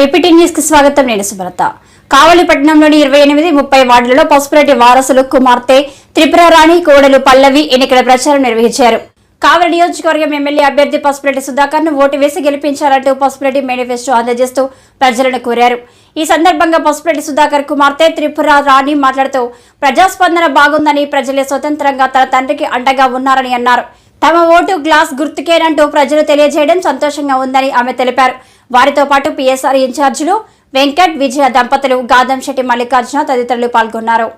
APT న్యూస్కి స్వాగతం. నేను సుబ్రత కావలిపట్నంలోని ఇరవై ఎనిమిది ముప్పై వార్డులలో పసుపురెడ్డి వారసులు కుమార్తె త్రిపుర రాణి కోడలు పల్లవి ఎన్నికల ప్రచారం నిర్వహించారు. కావలి నియోజకవర్గం ఎమ్మెల్యే అభ్యర్థి పసుపురెడ్డి సుధాకర్ను ఓటు వేసి గెలిపించాలంటూ పసుపురెడ్డి మేనిఫెస్టో అందజేస్తూ ప్రజలను కోరారు. ఈ సందర్భంగా పసుపురెడ్డి సుధాకర్ కుమార్తె త్రిపుర రాణి మాట్లాడుతూ ప్రజాస్పందన బాగుందని ప్రజలే స్వతంత్రంగా తన తండ్రికి అండగా ఉన్నారని అన్నారు. తమ ఓటు గ్లాస్ గుర్తుకేనంటూ ప్రజలు తెలియజేయడం సంతోషంగా ఉందని ఆమె తెలిపారు. వారితో పాటు పిఎస్ఆర్ ఇన్ఛార్జీలు వెంకట్ విజయ దంపతులు గాదం శెట్టి మల్లికార్జున తదితరులు పాల్గొన్నారు.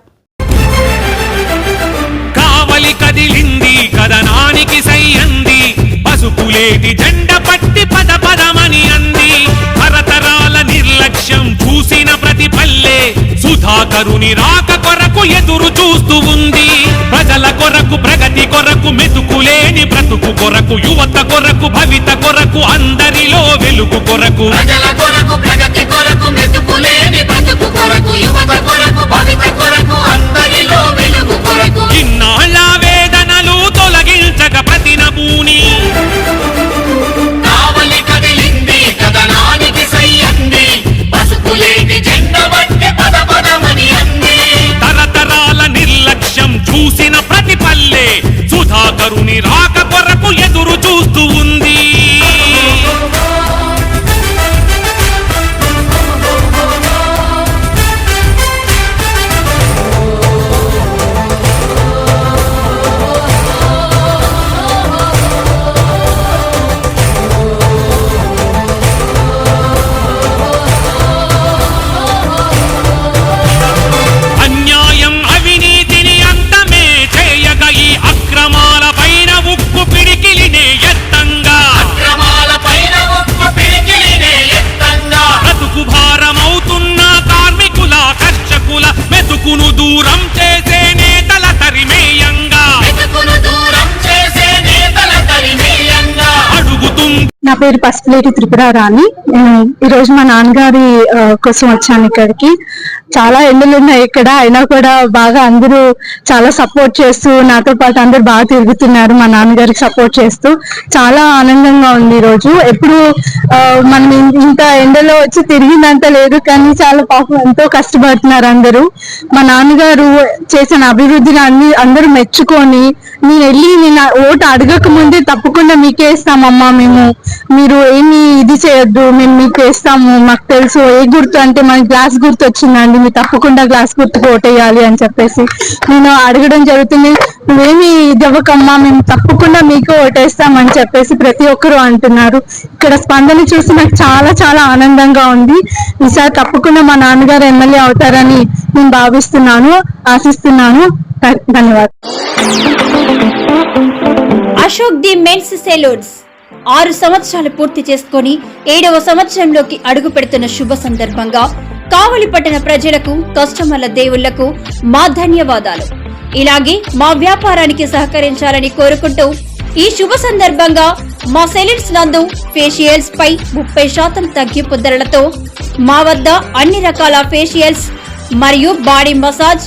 కావలి కదిలింది కదనానికి సై అంది పసుపులేటి జెండ పట్టి పద పదమని అంది. తరతరాల నిర్లక్ష్యం చూసిన ప్రతి పల్లె సుధాకరుని రాక కొరకు ఎదురు చూస్తూ ఉంది. ప్రజల కొరకు ప్రగతి కొరకు మెతుకులేని బ్రతుకు కొరకు యువత కొరకు భవిత కొరకు అందరిలో వెలుగు కొరకు. ప్రజల కొరకు ప్రగతి కొరకు మెతుకులేని బ్రతుకు కొరకు యువత కొరకు భవిత కొరకు అందరిలో వెలుగు కొరకు. ఇన్నాళ్ళ వేదనలు తొలగించక ప్రతి నమూని కావలి కదిలింది కదనానికి సయ్యంది. పసుపులేటి జెండ బట్టి పద పదమని అంది. తరతరాల నిర్లక్ష్యం చూసిన ప్రతి పల్లె సుధాకరుని రాక కొరకు ఎదురు చూస్తూ పేరు పసుపులేటి త్రిపుర రాణి. ఈరోజు మా నాన్నగారి కోసం వచ్చాను ఇక్కడికి. చాలా ఎండలు ఉన్నాయి ఇక్కడ అయినా కూడా బాగా అందరూ చాలా సపోర్ట్ చేస్తూ నాతో పాటు అందరూ బాగా తిరుగుతున్నారు మా నాన్నగారికి సపోర్ట్ చేస్తూ. చాలా ఆనందంగా ఉంది ఈరోజు. ఎప్పుడు ఆ, మనం ఇంత ఎండలో వచ్చి తిరిగిందంత లేదు కానీ చాలా పాపం ఎంతో కష్టపడుతున్నారు అందరూ. మా నాన్నగారు చేసిన అభివృద్ధిని అన్ని అందరూ మెచ్చుకొని నేను వెళ్ళి నేను ఓటు అడగక ముందే తప్పకుండా మీకే ఇస్తామమ్మా మేము. మీరు ఏమి ఇది చేయొద్దు మేము మీకు వేస్తాము మాకు తెలుసు. ఏ గుర్తు అంటే మన గ్లాస్ గుర్తు వచ్చిందండి మీరు తప్పకుండా గ్లాస్ గుర్తుకు ఓటేయాలి అని చెప్పేసి. నేను అడగడం జరుగుతుంది. నువ్వేమి ఇది అవ్వకమ్మా మేము తప్పకుండా మీకు ఓటేస్తామని చెప్పేసి ప్రతి ఒక్కరు అంటున్నారు. ఇక్కడ స్పందన చూసి నాకు చాలా చాలా ఆనందంగా ఉంది. ఈసారి తప్పకుండా మా నాన్నగారు ఎమ్మెల్యే అవుతారని నేను భావిస్తున్నాను ఆశిస్తున్నాను. ధన్యవాదాలు. అశోక్ ది మెన్స్ సెలూన్స్ ఆరు సంవత్సరాలు పూర్తి చేసుకొని ఏడవ సంవత్సరంలోకి అడుగు పెడుతున్న శుభ సందర్భంగా కావలి పట్టణ ప్రజలకు కస్టమర్ల దేవుళ్ళకు మా ధన్యవాదాలు. ఇలాగే మా వ్యాపారానికి సహకరించాలని కోరుకుంటూ ఈ శుభ సందర్భంగా మా సెలూన్స్ నందు ఫేషియల్స్ పై ముప్పై శాతం తగ్గింపు ధరలతో మా వద్ద అన్ని రకాల ఫేషియల్స్ మరియు బాడీ మసాజ్